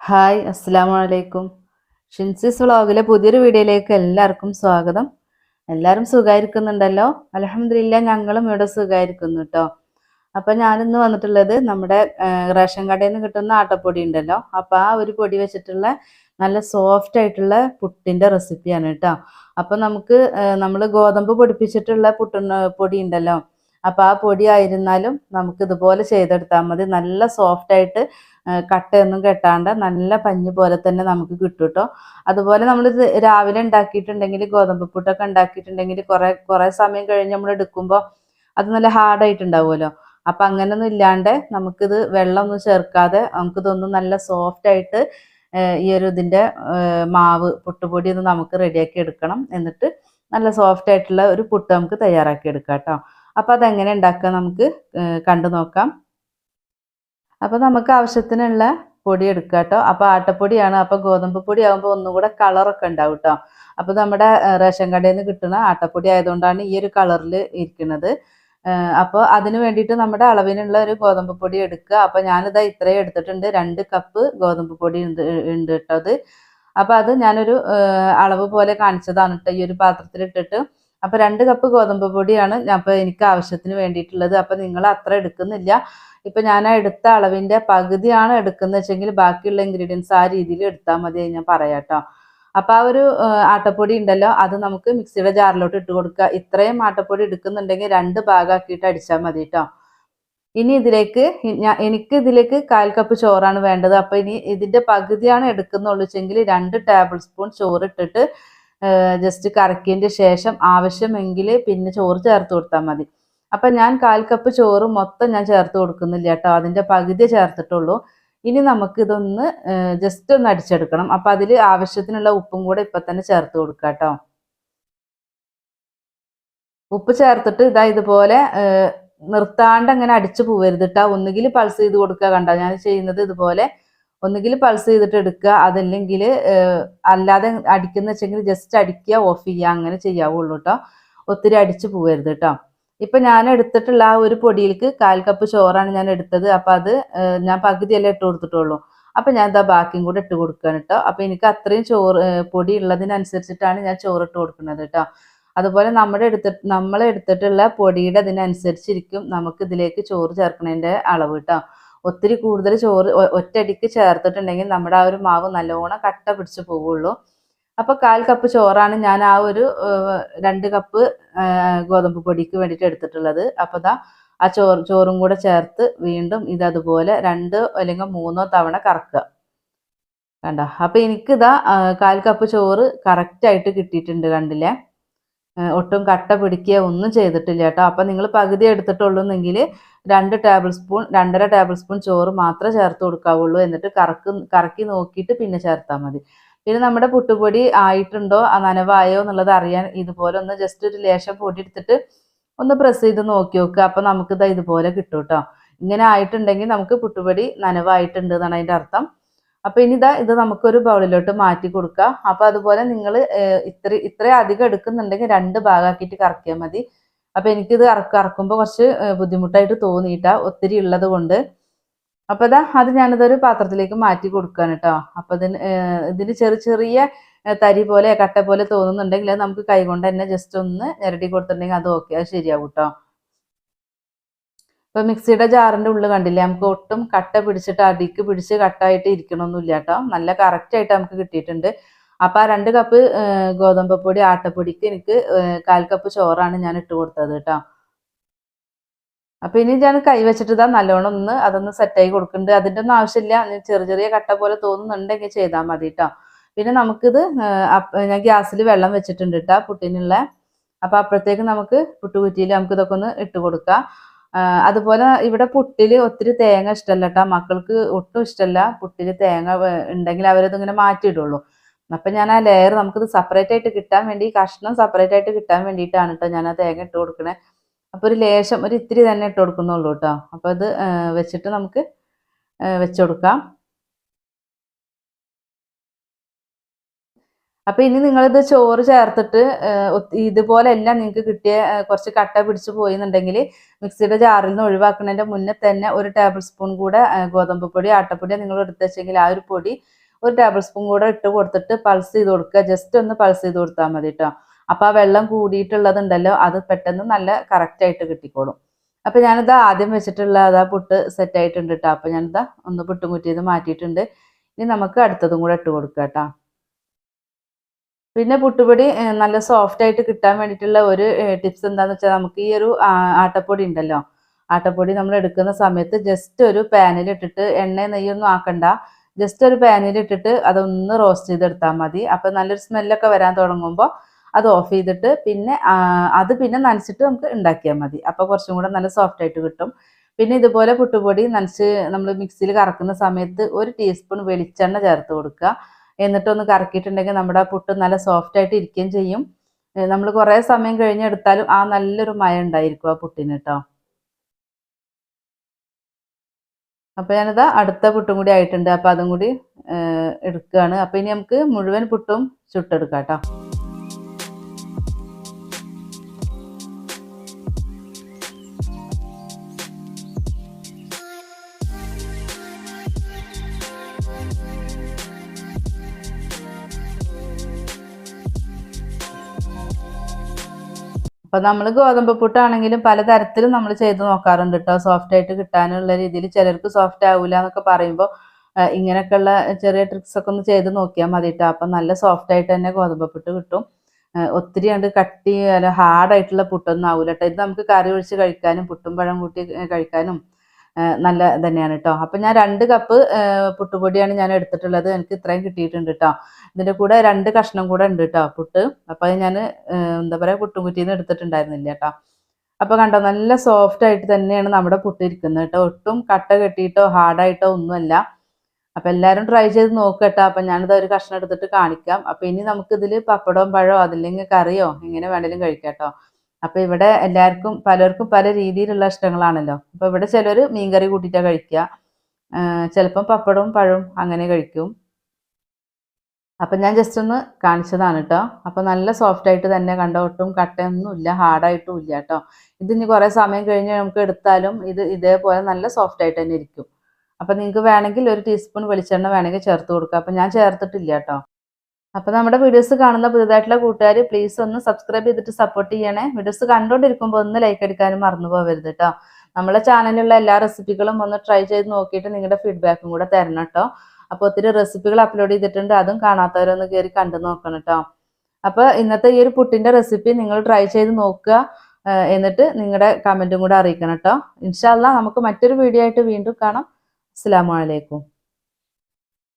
Hi അസ്സാം വലൈക്കും ഷിൻസിസ് വ്ളോഗിലെ പുതിയൊരു വീഡിയോയിലേക്ക് എല്ലാവർക്കും സ്വാഗതം. എല്ലാവരും സുഖമായിരിക്കുന്നുണ്ടല്ലോ അലഹമില്ല ഞങ്ങളും ഇവിടെ സുഖമായിരിക്കുന്നു കേട്ടോ അപ്പം ഞാനിന്ന് വന്നിട്ടുള്ളത് നമ്മുടെ റേഷൻ കടയിൽ നിന്ന് കിട്ടുന്ന ആട്ടപ്പൊടി ഉണ്ടല്ലോ. അപ്പം ആ ഒരു പൊടി വെച്ചിട്ടുള്ള നല്ല സോഫ്റ്റ് ആയിട്ടുള്ള പുട്ടിന്റെ റെസിപ്പിയാണ് കേട്ടോ അപ്പം നമുക്ക് നമ്മൾ ഗോതമ്പ് പൊടിപ്പിച്ചിട്ടുള്ള പുട്ടി പൊടി ഉണ്ടല്ലോ. അപ്പം ആ പൊടി ആയിരുന്നാലും നമുക്ക് ഇതുപോലെ ചെയ്തെടുത്താൽ മതി. നല്ല സോഫ്റ്റ് ആയിട്ട് ആ, കട്ടയൊന്നും കെട്ടാണ്ട് നല്ല പഞ്ഞ് പോലെ തന്നെ നമുക്ക് കിട്ടും കേട്ടോ അതുപോലെ നമ്മൾ രാവിലെ ഉണ്ടാക്കിയിട്ടുണ്ടെങ്കിൽ ഗോതമ്പ് പുട്ടൊക്കെ ഉണ്ടാക്കിയിട്ടുണ്ടെങ്കിൽ കുറേ കുറേ സമയം കഴിഞ്ഞ് നമ്മൾ എടുക്കുമ്പോൾ അത് നല്ല ഹാർഡായിട്ടുണ്ടാവുമല്ലോ അപ്പം അങ്ങനെയൊന്നും ഇല്ലാണ്ട് നമുക്കിത് വെള്ളമൊന്നും ചേർക്കാതെ നമുക്കിതൊന്നും നല്ല സോഫ്റ്റ് ആയിട്ട് ഈ ഒരു ഇതിന്റെ ആ, മാവ് പുട്ടുപൊടി ഒന്ന് നമുക്ക് റെഡിയാക്കി എടുക്കണം. എന്നിട്ട് നല്ല സോഫ്റ്റ് ആയിട്ടുള്ള ഒരു പുട്ട് നമുക്ക് തയ്യാറാക്കി എടുക്കാം കേട്ടോ. അപ്പോൾ അതെങ്ങനെ ഉണ്ടാക്കുക നമുക്ക് കണ്ടു നോക്കാം. അപ്പോൾ നമുക്ക് ആവശ്യത്തിനുള്ള പൊടി എടുക്കുക കേട്ടോ. അപ്പോൾ ആട്ടപ്പൊടിയാണ്. അപ്പോൾ ഗോതമ്പ് പൊടി ആകുമ്പോൾ ഒന്നും കൂടെ കളറൊക്കെ ഉണ്ടാവും കേട്ടോ. അപ്പോൾ നമ്മുടെ റേഷൻ കടയിൽ നിന്ന് കിട്ടുന്ന ആട്ടപ്പൊടി ആയതുകൊണ്ടാണ് ഈ ഒരു കളറിൽ ഇരിക്കുന്നത്. അപ്പോൾ അതിന് വേണ്ടിയിട്ട് നമ്മുടെ അളവിനുള്ള ഒരു ഗോതമ്പ് പൊടി എടുക്കുക. അപ്പോൾ ഞാനിതാ ഇത്രയും എടുത്തിട്ടുണ്ട്. രണ്ട് കപ്പ് ഗോതമ്പ് പൊടി ഉണ്ട് ഉണ്ട് കേട്ടോ അത്. അപ്പോൾ അത് ഞാനൊരു അളവ് പോലെ കാണിച്ചതാണ് കേട്ടോ. ഈ ഒരു പാത്രത്തിലിട്ടിട്ട് അപ്പോൾ രണ്ട് കപ്പ് ഗോതമ്പ് പൊടിയാണ് അപ്പോൾ എനിക്ക് ആവശ്യത്തിന് വേണ്ടിയിട്ടുള്ളത്. അപ്പോൾ നിങ്ങൾ അത്ര എടുക്കുന്നില്ല. ഇപ്പൊ ഞാൻ ആ എടുത്ത അളവിന്റെ പകുതിയാണ് എടുക്കുന്നത് വെച്ചെങ്കിൽ ബാക്കിയുള്ള ഇൻഗ്രീഡിയൻസ് ആ രീതിയിൽ എടുത്താൽ മതി ഞാൻ പറയാട്ടോ കേട്ടോ അപ്പോൾ ആ ഒരു ആട്ടപ്പൊടി ഉണ്ടല്ലോ അത് നമുക്ക് മിക്സിയുടെ ജാറിലോട്ട് ഇട്ട് കൊടുക്കുക. ഇത്രയും ആട്ടപ്പൊടി എടുക്കുന്നുണ്ടെങ്കിൽ രണ്ട് ഭാഗമാക്കിയിട്ട് അടിച്ചാൽ മതി കേട്ടോ ഇനി ഇതിലേക്ക് എനിക്ക് ഇതിലേക്ക് കാൽ കപ്പ് ചോറാണ് വേണ്ടത്. അപ്പോൾ ഇനി ഇതിന്റെ പകുതിയാണ് എടുക്കുന്നുള്ളൂ വെച്ചെങ്കിൽ രണ്ട് ടേബിൾ സ്പൂൺ ചോറ് ഇട്ടിട്ട് ജസ്റ്റ് കറക്കിയതിന്റെ ശേഷം ആവശ്യമെങ്കിൽ പിന്നെ ചോറ് ചേർത്ത് കൊടുത്താൽ മതി. അപ്പം ഞാൻ കാൽ കപ്പ് ചോറ് മൊത്തം ഞാൻ ചേർത്ത് കൊടുക്കുന്നില്ല കേട്ടോ. അതിന്റെ പകുതി ചേർത്തിട്ടുള്ളൂ. ഇനി നമുക്ക് ഇതൊന്ന് ജസ്റ്റ് ഒന്ന് അടിച്ചെടുക്കണം. അപ്പം അതിൽ ആവശ്യത്തിനുള്ള ഉപ്പും കൂടെ ഇപ്പം തന്നെ ചേർത്ത് കൊടുക്കുക കേട്ടോ. ഉപ്പ് ചേർത്തിട്ട് ഇതാ ഇതുപോലെ നിർത്താണ്ട് അങ്ങനെ അടിച്ചു പോവരുത് കേട്ടോ. ഒന്നുകിൽ പൾസ് ചെയ്ത് കൊടുക്കുക കണ്ടോ? ഞാൻ ചെയ്യുന്നത് ഇതുപോലെ ഒന്നുകിൽ പൾസ് ചെയ്തിട്ട് എടുക്കുക അതല്ലെങ്കിൽ അല്ലാതെ അടിക്കുന്ന വെച്ചെങ്കിൽ ജസ്റ്റ് അടിക്കുക ഓഫ് ചെയ്യുക അങ്ങനെ ചെയ്യാവുള്ളൂ കേട്ടോ ഒത്തിരി അടിച്ചു പോകരുത് കേട്ടോ ഇപ്പൊ ഞാൻ എടുത്തിട്ടുള്ള ആ ഒരു പൊടിയിലേക്ക് കാൽ കപ്പ് ചോറാണ് ഞാൻ എടുത്തത്. അപ്പൊ അത് ഞാൻ പകുതിയല്ലേ ഇട്ട് കൊടുത്തിട്ടുള്ളൂ. അപ്പൊ ഞാൻ ഇതാ ബാക്കിയും കൂടെ ഇട്ട് കൊടുക്കുകയാണ് കേട്ടോ അപ്പൊ എനിക്ക് അത്രയും ചോറ് പൊടി ഉള്ളതിനനുസരിച്ചിട്ടാണ് ഞാൻ ചോറ് ഇട്ട് കൊടുക്കുന്നത് കേട്ടോ അതുപോലെ നമ്മുടെ എടുത്തിട്ട് നമ്മൾ എടുത്തിട്ടുള്ള പൊടിയുടെ അതിനനുസരിച്ചിരിക്കും നമുക്ക് ഇതിലേക്ക് ചോറ് ചേർക്കുന്നതിന്റെ അളവ് കേട്ടോ ഒത്തിരി കൂടുതൽ ചോറ് ഒറ്റടിക്ക് ചേർത്തിട്ടുണ്ടെങ്കിൽ നമ്മുടെ ആ ഒരു മാവ് നല്ലോണം കട്ട പിടിച്ച് പോവുള്ളൂ. അപ്പൊ കാൽ കപ്പ് ചോറാണ് ഞാൻ ആ ഒരു രണ്ട് കപ്പ് ഗോതമ്പ് പൊടിക്ക് വേണ്ടിയിട്ട് എടുത്തിട്ടുള്ളത്. അപ്പൊ ദാ ആ ചോറ് ചോറും കൂടെ ചേർത്ത് വീണ്ടും ഇത് അതുപോലെ രണ്ട് അല്ലെങ്കിൽ മൂന്നോ തവണ കറക്കുക. കണ്ടോ? അപ്പൊ എനിക്കിതാ കാൽ കപ്പ് ചോറ് കറക്റ്റായിട്ട് കിട്ടിയിട്ടുണ്ട് കണ്ടില്ലേ? ഒട്ടും കട്ട പിടിക്കുക ഒന്നും ചെയ്തിട്ടില്ല കേട്ടോ. അപ്പം നിങ്ങൾ പകുതി എടുത്തിട്ടുള്ളൂന്നെങ്കിൽ രണ്ട് ടേബിൾ സ്പൂൺ രണ്ടര ടേബിൾ സ്പൂൺ ചോറ് മാത്രമേ ചേർത്ത് കൊടുക്കാവുള്ളൂ. എന്നിട്ട് കറക്ക് കറക്കി നോക്കിയിട്ട് പിന്നെ ചേർത്താൽ മതി. പിന്നെ നമ്മുടെ പുട്ടുപൊടി ആയിട്ടുണ്ടോ നനവായോ എന്നുള്ളത് അറിയാൻ ഇതുപോലെ ഒന്ന് ജസ്റ്റ് ഒരു ലേശം പൊടി എടുത്തിട്ട് ഒന്ന് പ്രസ് ചെയ്ത് നോക്കി നോക്കുക അപ്പം നമുക്കിത് ഇതുപോലെ കിട്ടും കേട്ടോ. ഇങ്ങനെ ആയിട്ടുണ്ടെങ്കിൽ നമുക്ക് പുട്ടുപൊടി നനവായിട്ടുണ്ട് എന്നാണ് അതിന്റെ അർത്ഥം. അപ്പൊ ഇനി ഇതാ ഇത് നമുക്കൊരു ബൗളിലോട്ട് മാറ്റി കൊടുക്കാം. അപ്പൊ അതുപോലെ നിങ്ങൾ ഇത്ര ഇത്രയും അധികം എടുക്കുന്നുണ്ടെങ്കിൽ രണ്ട് ഭാഗമാക്കിയിട്ട് കറക്കിയാൽ മതി. അപ്പൊ എനിക്കിത് കറക്ക കറക്കുമ്പോൾ കുറച്ച് ബുദ്ധിമുട്ടായിട്ട് തോന്നിയിട്ടാ ഒത്തിരി ഉള്ളത് കൊണ്ട്. അപ്പൊ ഇതാ അത് ഞാനിതൊരു പാത്രത്തിലേക്ക് മാറ്റി കൊടുക്കുകയാണ് കേട്ടോ അപ്പൊ ഇതിന് ഇതിന് ചെറിയ ചെറിയ തരി പോലെ കട്ട പോലെ തോന്നുന്നുണ്ടെങ്കിൽ അത് നമുക്ക് കൈകൊണ്ട് തന്നെ ജസ്റ്റ് ഒന്ന് ഞെരടി കൊടുത്തിട്ടുണ്ടെങ്കിൽ അത് ഓക്കെ അത് ശരിയാവും കേട്ടോ ഇപ്പൊ മിക്സിയുടെ ജാറിന്റെ ഉള്ളിൽ കണ്ടില്ലേ? നമുക്ക് ഒട്ടും കട്ട പിടിച്ചിട്ട് അടിക്ക് പിടിച്ച് കട്ടായിട്ട് ഇരിക്കണമൊന്നുമില്ല കേട്ടോ. നല്ല കറക്റ്റ് ആയിട്ട് നമുക്ക് കിട്ടിയിട്ടുണ്ട്. അപ്പൊ ആ രണ്ട് കപ്പ് ഗോതമ്പ് പൊടി ആട്ടപ്പൊടിക്ക് എനിക്ക് കാൽ കപ്പ് ചോറാണ് ഞാൻ ഇട്ട് കൊടുത്തത് കേട്ടോ. അപ്പൊ ഇനി ഞാൻ കൈ വെച്ചിട്ട് ഇതാ നല്ലോണം ഒന്ന് അതൊന്ന് സെറ്റായി കൊടുക്കുന്നുണ്ട് അതിന്റെ ഒന്നും ആവശ്യമില്ല. ചെറിയ ചെറിയ കട്ട പോലെ തോന്നുന്നുണ്ടെങ്കിൽ ചെയ്താൽ മതി കേട്ടോ. പിന്നെ നമുക്കിത് ഞാൻ ഗ്യാസിൽ വെള്ളം വെച്ചിട്ടുണ്ട് കേട്ടോ പുട്ടിനുള്ള. അപ്പൊ അപ്പോഴത്തേക്ക് നമുക്ക് പുട്ടുകുറ്റിയിൽ നമുക്ക് ഇതൊക്കെ ഒന്ന് ഇട്ട് കൊടുക്കാം. അതുപോലെ ഇവിടെ പുട്ടിൽ ഒത്തിരി തേങ്ങ ഇഷ്ടമല്ല കേട്ടോ മക്കൾക്ക് ഒട്ടും ഇഷ്ടമല്ല പുട്ടിൽ തേങ്ങ ഉണ്ടെങ്കിൽ അവരത് ഇങ്ങനെ മാറ്റിയിടുള്ളൂ. അപ്പൊ ഞാൻ ആ ലെയർ നമുക്കിത് സെപ്പറേറ്റ് ആയിട്ട് കിട്ടാൻ വേണ്ടി കഷ്ണം സെപ്പറേറ്റ് ആയിട്ട് കിട്ടാൻ വേണ്ടിയിട്ടാണ് കേട്ടോ ഞാൻ ആ തേങ്ങ ഇട്ട് കൊടുക്കണേ. അപ്പൊ ഒരു ലേശം ഒരു ഇത്തിരി തന്നെ ഇട്ട് കൊടുക്കുന്നുള്ളൂ കേട്ടോ അപ്പൊ അത് വെച്ചിട്ട് നമുക്ക് വെച്ച് കൊടുക്കാം. അപ്പൊ ഇനി നിങ്ങളിത് ചോറ് ചേർത്തിട്ട് ഇതുപോലെയല്ല നിങ്ങൾക്ക് കിട്ടിയ കുറച്ച് കട്ട പിടിച്ച് പോയിന്നുണ്ടെങ്കിൽ മിക്സിയുടെ ജാറിൽ നിന്ന് ഒഴിവാക്കുന്നതിന്റെ മുന്നേ തന്നെ ഒരു ടേബിൾ സ്പൂൺ കൂടെ ഗോതമ്പ് പൊടി ആട്ടപ്പൊടി നിങ്ങൾ എടുത്തുവെച്ചെങ്കിൽ ആ ഒരു പൊടി ഒരു ടേബിൾ സ്പൂൺ കൂടെ ഇട്ട് കൊടുത്തിട്ട് പൾസ് ചെയ്ത് കൊടുക്കുക. ജസ്റ്റ് ഒന്ന് പൾസ് ചെയ്ത് കൊടുത്താൽ മതി കേട്ടോ. അപ്പൊ ആ വെള്ളം കൂടിയിട്ടുള്ളതുണ്ടല്ലോ അത് പെട്ടെന്ന് നല്ല കറക്റ്റ് ആയിട്ട് കിട്ടിക്കോളും. അപ്പൊ ഞാനിത് ആദ്യം വെച്ചിട്ടുള്ള അതാ പുട്ട് സെറ്റ് ആയിട്ടുണ്ട് കേട്ടോ. അപ്പൊ ഞാനിതാ ഒന്ന് പുട്ടും കുറ്റിയത് മാറ്റിയിട്ടുണ്ട്. ഇനി നമുക്ക് അടുത്തതും കൂടെ ഇട്ട് കൊടുക്കാം കേട്ടോ. പിന്നെ പുട്ടുപൊടി നല്ല സോഫ്റ്റ് ആയിട്ട് കിട്ടാൻ വേണ്ടിയിട്ടുള്ള ഒരു ടിപ്സ് എന്താണെന്ന് വെച്ചാൽ നമുക്ക് ഈ ഒരു ആട്ടപ്പൊടി ഉണ്ടല്ലോ. ആട്ടപ്പൊടി നമ്മൾ എടുക്കുന്ന സമയത്ത് ജസ്റ്റ് ഒരു പാനിൽ ഇട്ടിട്ട് എണ്ണ നെയ്യൊന്നും ആക്കണ്ട. ജസ്റ്റ് ഒരു പാനിൽ ഇട്ടിട്ട് അതൊന്ന് റോസ്റ്റ് ചെയ്തെടുത്താൽ മതി. അപ്പം നല്ലൊരു സ്മെല്ലൊക്കെ വരാൻ തുടങ്ങുമ്പോൾ അത് ഓഫ് ചെയ്തിട്ട് പിന്നെ അത് പിന്നെ നനച്ചിട്ട് നമുക്ക് ഉണ്ടാക്കിയാൽ മതി. അപ്പോൾ കുറച്ചും കൂടെ നല്ല സോഫ്റ്റ് ആയിട്ട് കിട്ടും. പിന്നെ ഇതുപോലെ പുട്ടുപൊടി നനച്ച് നമ്മൾ മിക്സിയിൽ കറക്കുന്ന സമയത്ത് ഒരു ടീസ്പൂൺ വെളിച്ചെണ്ണ ചേർത്ത് കൊടുക്കുക. എന്നിട്ടൊന്ന് കറക്കിയിട്ടുണ്ടെങ്കിൽ നമ്മുടെ പുട്ട് നല്ല സോഫ്റ്റ് ആയിട്ട് ഇരിക്കുകയും ചെയ്യും. നമ്മൾ കുറേ സമയം കഴിഞ്ഞെടുത്താലും ആ നല്ലൊരു മയം ഉണ്ടായിരിക്കും ആ പുട്ടിന് കേട്ടോ അപ്പൊ ഞാനിത് അടുത്ത പുട്ടും കൂടി ആയിട്ടുണ്ട്. അപ്പൊ അതും കൂടി എടുക്കുകയാണ്. അപ്പൊ ഇനി നമുക്ക് മുഴുവൻ പുട്ടും ചുട്ടെടുക്കാം കേട്ടോ അപ്പൊ നമ്മൾ ഗോതമ്പ് പുട്ടാണെങ്കിലും പലതരത്തിലും നമ്മൾ ചെയ്ത് നോക്കാറുണ്ട് കേട്ടോ സോഫ്റ്റ് ആയിട്ട് കിട്ടാനുള്ള രീതിയിൽ ചിലർക്ക് സോഫ്റ്റ് ആവില്ല എന്നൊക്കെ പറയുമ്പോൾ ഇങ്ങനെയൊക്കെയുള്ള ചെറിയ ട്രിക്സ് ഒക്കെ ഒന്ന് ചെയ്ത് നോക്കിയാൽ മതി കേട്ടോ അപ്പം നല്ല സോഫ്റ്റ് ആയിട്ട് തന്നെ ഗോതമ്പ് പുട്ട് കിട്ടും. ഒത്തിരി കണ്ട് കട്ടി അല്ല ഹാർഡ് ആയിട്ടുള്ള പുട്ടൊന്നും ആവില്ല കേട്ടോ ഇത് നമുക്ക് കറി ഒഴിച്ച് കഴിക്കാനും പുട്ടും പഴം കൂട്ടി കഴിക്കാനും നല്ല തന്നെയാണ് കേട്ടോ അപ്പം ഞാൻ രണ്ട് കപ്പ് പുട്ടുപൊടിയാണ് ഞാൻ എടുത്തിട്ടുള്ളത്. എനിക്ക് ഇത്രയും കിട്ടിയിട്ടുണ്ട് കേട്ടോ ഇതിന്റെ കൂടെ രണ്ട് കഷ്ണം കൂടെ ഉണ്ട് കേട്ടോ പുട്ട്. അപ്പം അത് ഞാൻ എന്താ പറയുക പുട്ടുകുറ്റിന്ന് എടുത്തിട്ടുണ്ടായിരുന്നില്ല കേട്ടോ അപ്പം കണ്ടോ നല്ല സോഫ്റ്റ് ആയിട്ട് തന്നെയാണ് നമ്മുടെ പുട്ട് ഇരിക്കുന്നത് കേട്ടോ ഒട്ടും കട്ട കെട്ടിയിട്ടോ ഹാർഡായിട്ടോ ഒന്നുമല്ല. അപ്പം എല്ലാവരും ട്രൈ ചെയ്ത് നോക്കട്ടോ അപ്പം ഞാനിത് ഒരു കഷ്ണം എടുത്തിട്ട് കാണിക്കാം. അപ്പം ഇനി നമുക്കിതിൽ പപ്പടവും പഴമോ അതില്ലെങ്കിൽ കറിയോ എങ്ങനെ വേണേലും കഴിക്കാം കേട്ടോ അപ്പൊ ഇവിടെ എല്ലാവർക്കും പലർക്കും പല രീതിയിലുള്ള ഇഷ്ടങ്ങളാണല്ലോ. അപ്പോൾ ഇവിടെ ചിലർ മീൻകറി കൂട്ടിയിട്ടാ കഴിക്കുക. ചിലപ്പം പപ്പടവും പഴവും അങ്ങനെ കഴിക്കും. അപ്പം ഞാൻ ജസ്റ്റ് ഒന്ന് കാണിച്ചതാണ് കേട്ടോ. അപ്പം നല്ല സോഫ്റ്റ് ആയിട്ട് തന്നെ കണ്ട ഒട്ടും കട്ടയൊന്നും ഇല്ല ഹാർഡായിട്ടും ഇല്ല കേട്ടോ. ഇത് ഇനി കുറേ സമയം കഴിഞ്ഞ് നമുക്ക് എടുത്താലും ഇത് ഇതേപോലെ നല്ല സോഫ്റ്റ് ആയിട്ട് തന്നെ ഇരിക്കും. അപ്പം നിങ്ങൾക്ക് വേണമെങ്കിൽ ഒരു ടീസ്പൂൺ വെളിച്ചെണ്ണ വേണമെങ്കിൽ ചേർത്ത് കൊടുക്കുക. അപ്പം ഞാൻ ചേർത്തിട്ടില്ല കേട്ടോ. അപ്പം നമ്മുടെ വീഡിയോസ് കാണുന്ന പുതുതായിട്ടുള്ള കൂട്ടുകാർ പ്ലീസ് ഒന്ന് സബ്സ്ക്രൈബ് ചെയ്തിട്ട് സപ്പോർട്ട് ചെയ്യണേ. വീഡിയോസ് കണ്ടുകൊണ്ടിരിക്കുമ്പോൾ ഒന്ന് ലൈക്ക് അടിക്കാനും മറന്നു പോകരുത് കേട്ടോ നമ്മളെ ചാനലിലുള്ള എല്ലാ റെസിപ്പികളും ഒന്ന് ട്രൈ ചെയ്ത് നോക്കിയിട്ട് നിങ്ങളുടെ ഫീഡ്ബാക്കും കൂടെ തരണം കേട്ടോ അപ്പോൾ ഒത്തിരി റെസിപ്പികൾ അപ്ലോഡ് ചെയ്തിട്ടുണ്ട്. അതും കാണാത്തവരൊന്ന് കയറി കണ്ടു നോക്കണം കേട്ടോ അപ്പോൾ ഇന്നത്തെ ഈ ഒരു പുട്ടിന്റെ റെസിപ്പി നിങ്ങൾ ട്രൈ ചെയ്ത് നോക്കുക. എന്നിട്ട് നിങ്ങളുടെ കമന്റും കൂടെ അറിയിക്കണം കേട്ടോ ഇൻഷാല്ല നമുക്ക് മറ്റൊരു വീഡിയോ ആയിട്ട് വീണ്ടും കാണാം. അസ്സാം വലൈക്കും